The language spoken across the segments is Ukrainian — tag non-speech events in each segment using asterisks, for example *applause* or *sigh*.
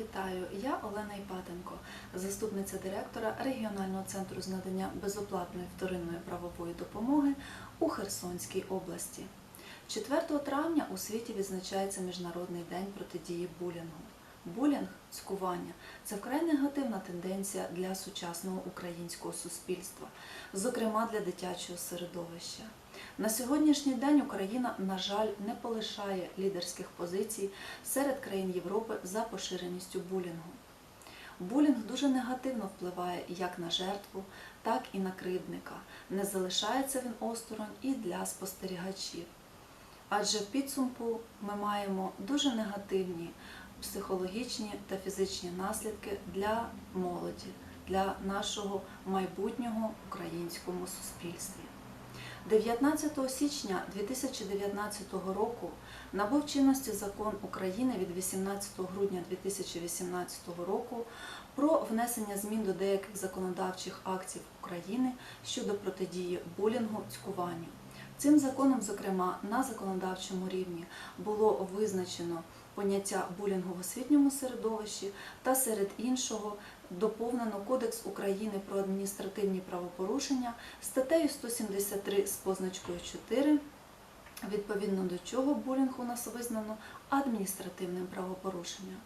Вітаю, я Олена Іпатенко, заступниця директора регіонального центру з надання безоплатної вторинної правової допомоги у Херсонській області. 4 травня у світі відзначається Міжнародний день протидії булінгу. Булінг цькування це вкрай негативна тенденція для сучасного українського суспільства, зокрема для дитячого середовища. На сьогоднішній день Україна, на жаль, не полишає лідерських позицій серед країн Європи за поширеністю булінгу. Булінг дуже негативно впливає як на жертву, так і на кривдника. Не залишається він осторонь і для спостерігачів. Адже в підсумку ми маємо дуже негативні психологічні та фізичні наслідки для молоді, для нашого майбутнього українському суспільстві. 19 січня 2019 року набув чинності закон України від 18 грудня 2018 року про внесення змін до деяких законодавчих актів України щодо протидії булінгу цькуванню. Цим законом, зокрема, на законодавчому рівні було визначено поняття булінгу в освітньому середовищі та серед іншого доповнено Кодекс України про адміністративні правопорушення статтею 173 з позначкою 4, відповідно до чого булінг у нас визнано адміністративним правопорушенням.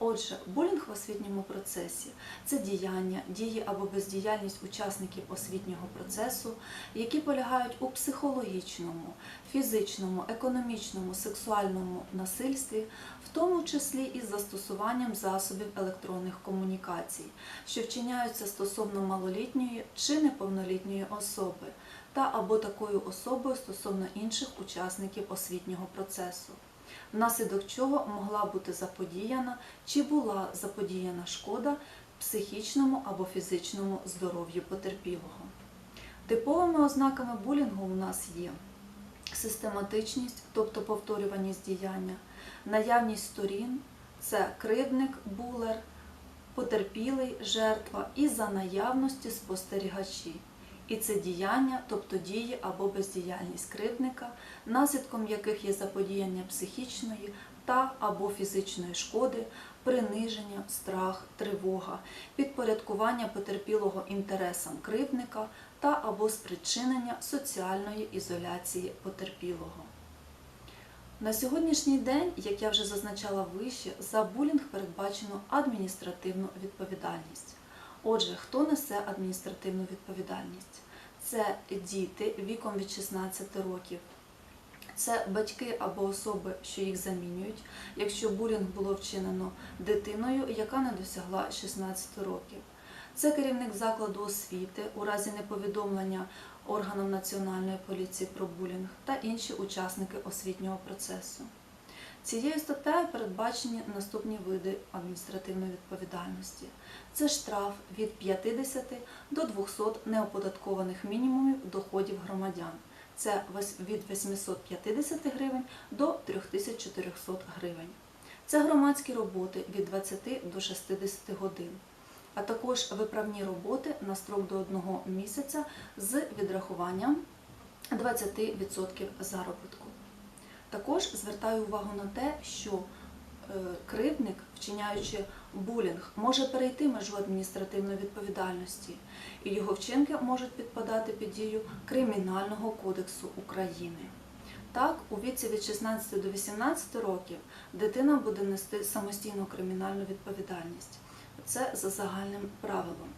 Отже, булінг в освітньому процесі це діяння, дії або бездіяльність учасників освітнього процесу, які полягають у психологічному, фізичному, економічному, сексуальному насильстві, в тому числі із застосуванням засобів електронних комунікацій, що вчиняються стосовно малолітньої чи неповнолітньої особи, та або такою особою стосовно інших учасників освітнього процесу внаслідок чого могла бути заподіяна чи була заподіяна шкода психічному або фізичному здоров'ю потерпілого. Типовими ознаками булінгу у нас є систематичність, тобто повторюваність діяння, наявність сторін, це кривдник, булер, потерпілий, жертва і за наявності спостерігачі. І це діяння, тобто дії або бездіяльність кривдника, наслідком яких є заподіяння психічної та або фізичної шкоди, приниження, страх, тривога, підпорядкування потерпілого інтересам кривдника та або спричинення соціальної ізоляції потерпілого. На сьогоднішній день, як я вже зазначала вище, за булінг передбачено адміністративну відповідальність. Отже, хто несе адміністративну відповідальність? Це діти віком від 16 років, це батьки або особи, що їх замінюють, якщо булінг було вчинено дитиною, яка не досягла 16 років. Це керівник закладу освіти у разі неповідомлення органам Національної поліції про булінг та інші учасники освітнього процесу. Цією статтею передбачені наступні види адміністративної відповідальності. Це штраф від 50 до 200 неоподаткованих мінімумів доходів громадян. Це від 850 гривень до 3400 гривень. Це громадські роботи від 20 до 60 годин, а також виправні роботи на строк до 1 місяця з відрахуванням 20% заробітку. Також звертаю увагу на те, що е, кривдник, вчиняючи булінг, може перейти межу адміністративної відповідальності, і його вчинки можуть підпадати під дію Кримінального кодексу України. Так, у віці від 16 до 18 років дитина буде нести самостійну кримінальну відповідальність. Це за загальним правилом.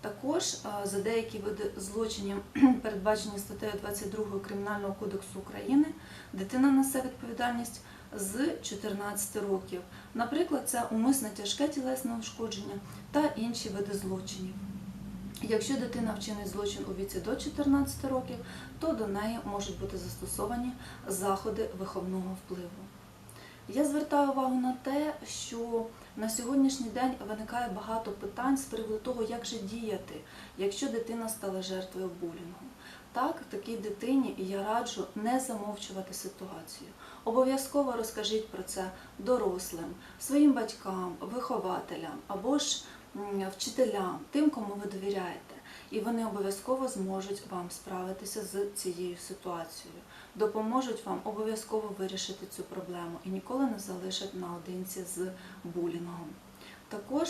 Також е, за деякі види злочинів, *clears throat* передбачені статтею 22 Кримінального кодексу України, дитина несе відповідальність з 14 років. Наприклад, це умисне тяжке тілесне ушкодження та інші види злочинів. Якщо дитина вчинить злочин у віці до 14 років, то до неї можуть бути застосовані заходи виховного впливу. Я звертаю увагу на те, що на сьогоднішній день виникає багато питань з приводу того, як же діяти, якщо дитина стала жертвою булінгу. Так, такій дитині я раджу не замовчувати ситуацію. Обов'язково розкажіть про це дорослим, своїм батькам, вихователям або ж вчителям, тим, кому ви довіряєте. І вони обов'язково зможуть вам справитися з цією ситуацією, допоможуть вам обов'язково вирішити цю проблему і ніколи не залишать наодинці з булінгом. Також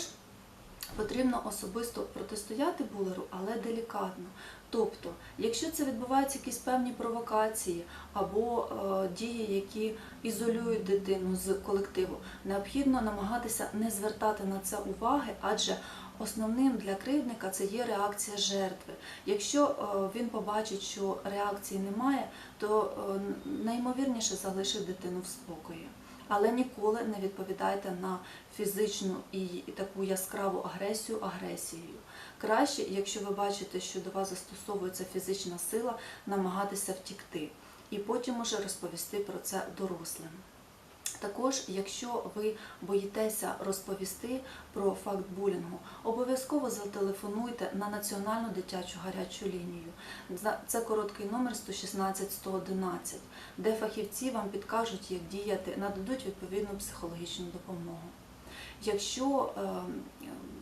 потрібно особисто протистояти булеру, але делікатно. Тобто, якщо це відбуваються якісь певні провокації або е, дії, які ізолюють дитину з колективу, необхідно намагатися не звертати на це уваги, адже основним для кривдника це є реакція жертви. Якщо е, він побачить, що реакції немає, то е, найімовірніше залишить дитину в спокої. Але ніколи не відповідайте на фізичну і таку яскраву агресію агресією. Краще, якщо ви бачите, що до вас застосовується фізична сила, намагатися втікти і потім уже розповісти про це дорослим. Також, якщо ви боїтеся розповісти про факт булінгу, обов'язково зателефонуйте на національну дитячу гарячу лінію. Це короткий номер 116 111, де фахівці вам підкажуть, як діяти, нададуть відповідну психологічну допомогу. Якщо е,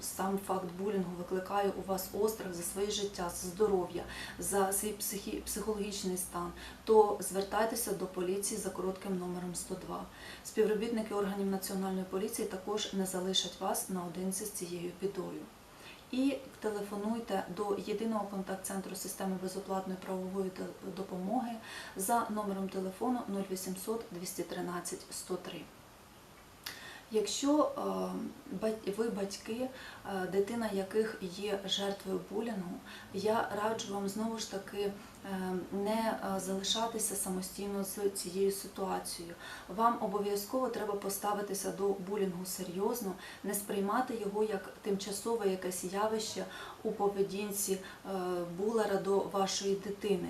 сам факт булінгу викликає у вас острах за своє життя, за здоров'я, за свій психі- психологічний стан, то звертайтеся до поліції за коротким номером 102. Співробітники органів національної поліції також не залишать вас наодинці з цією бідою. І телефонуйте до єдиного контакт-центру системи безоплатної правової допомоги за номером телефону 0800 213 103. Якщо е, ви батьки, е, дитина яких є жертвою булінгу, я раджу вам знову ж таки е, не залишатися самостійно з цією ситуацією. Вам обов'язково треба поставитися до булінгу серйозно, не сприймати його як тимчасове якесь явище у поведінці булера до вашої дитини.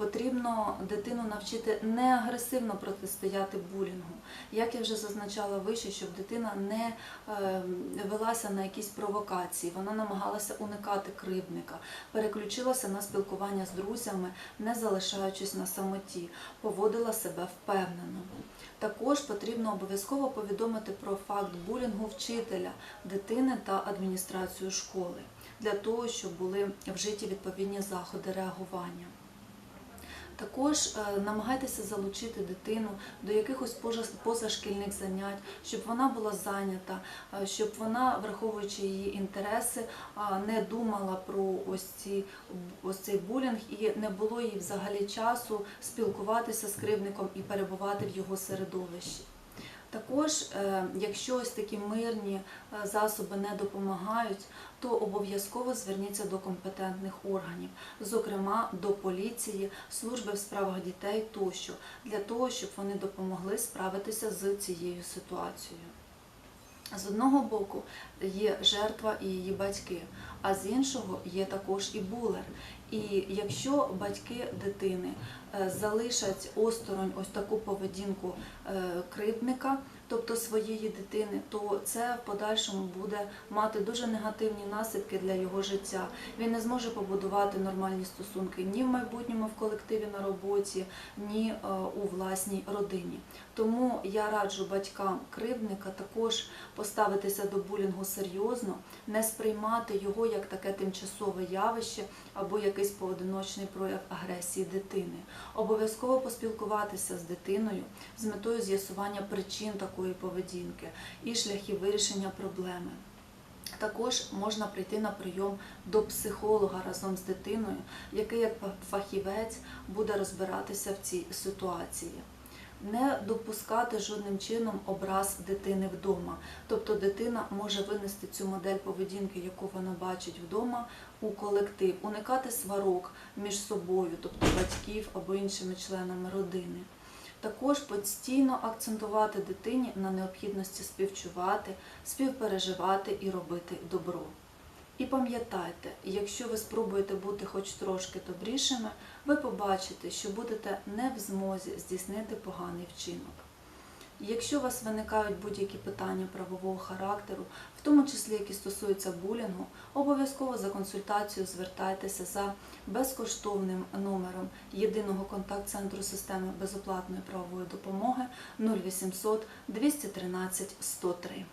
Потрібно дитину навчити не агресивно протистояти булінгу. Як я вже зазначала вище, щоб дитина не е, велася на якісь провокації, вона намагалася уникати кривдника, переключилася на спілкування з друзями, не залишаючись на самоті, поводила себе впевнено. Також потрібно обов'язково повідомити про факт булінгу вчителя, дитини та адміністрацію школи для того, щоб були вжиті відповідні заходи реагування. Також е, намагайтеся залучити дитину до якихось позашкільних занять, щоб вона була зайнята, е, щоб вона, враховуючи її інтереси, не думала про ось, ці, ось цей булінг і не було їй взагалі часу спілкуватися з кривдником і перебувати в його середовищі. Також, е, якщо ось такі мирні е, засоби не допомагають, то обов'язково зверніться до компетентних органів, зокрема до поліції, служби в справах дітей тощо, для того, щоб вони допомогли справитися з цією ситуацією. З одного боку є жертва і її батьки, а з іншого є також і булер. І якщо батьки дитини е, залишать осторонь ось таку поведінку е, кривдника, тобто своєї дитини, то це в подальшому буде мати дуже негативні наслідки для його життя. Він не зможе побудувати нормальні стосунки ні в майбутньому в колективі на роботі, ні е, у власній родині. Тому я раджу батькам кривдника також поставитися до булінгу серйозно, не сприймати його як таке тимчасове явище або якийсь поодиночний прояв агресії дитини. Обов'язково поспілкуватися з дитиною з метою з'ясування причин такої поведінки і шляхів вирішення проблеми. Також можна прийти на прийом до психолога разом з дитиною, який як фахівець буде розбиратися в цій ситуації. Не допускати жодним чином образ дитини вдома. Тобто дитина може винести цю модель поведінки, яку вона бачить вдома, у колектив, уникати сварок між собою, тобто батьків або іншими членами родини. Також постійно акцентувати дитині на необхідності співчувати, співпереживати і робити добро. І пам'ятайте, якщо ви спробуєте бути хоч трошки добрішими, ви побачите, що будете не в змозі здійснити поганий вчинок. Якщо у вас виникають будь-які питання правового характеру, в тому числі які стосуються булінгу, обов'язково за консультацією звертайтеся за безкоштовним номером єдиного контакт-центру системи безоплатної правової допомоги 0800 213 103.